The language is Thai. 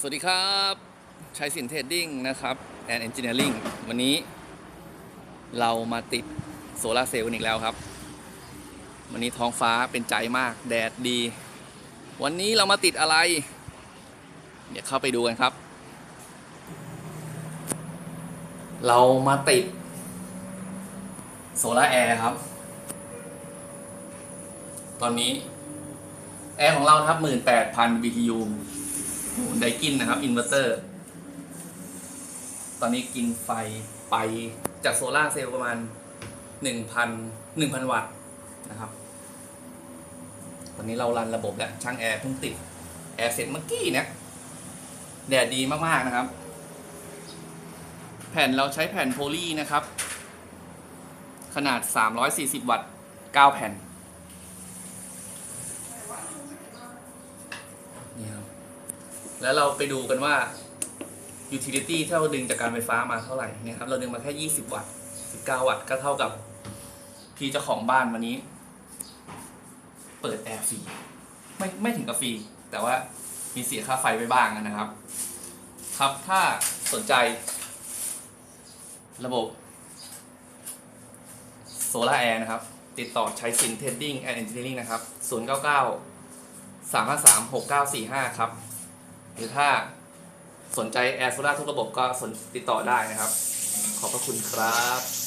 สวัสดีครับชัยสินเทรดดิ้งนะครับแอนเอนจิเนียริงวันนี้เรามาติดโซลาเซลล์กันอีกแล้วครับ วันนี้ท้องฟ้าเป็นใจมาก แดดดี วันนี้เรามาติดอะไร เดี๋ยวเข้าไปดูกันครับ เรามาติดโซลาแอร์ครับ ตอนนี้ แอร์ของเรานะครับ 18,000 BTU ไดกินนะครับอินเวอร์เตอร์ ตอนนี้กินไฟไปจากโซลาร์เซลล์ประมาณ 1,000 1,000 วัตต์นะครับ ตอนนี้เรารันระบบแล้วช่างแอร์เพิ่งติด แอร์เสร็จเมื่อกี้เนี่ยแดดดีมาก ๆ นะครับ แผ่นเราใช้แผ่นโพลีนะครับ ขนาด 340 วัตต์ 9 แผ่นครับ แล้วเราไปดูกันว่า utility ที่เราดึงจากการไฟฟ้ามาเท่าไหร่เนี่ยครับเราดึงมาแค่ 20 วัตต์ 19 วัตต์ก็เท่ากับพี่เจ้าของบ้านวันนี้ เปิดแอร์ฟรีไม่ไม่ถึงกับฟรีแต่ว่ามีเสียค่าไฟไปบ้างนะครับ ครับถ้าสนใจ ระบบโซลาแอร์นะครับ ติดต่อใช้สินเทดดิ้งแอนด์เอนจิเนียริงนะครับ 099 3 5 3 6 9 4 5 ครับ หรือถ้าสนใจแอร์โซล่าทุกระบบก็สนติดต่อได้นะครับ ขอบพระคุณครับ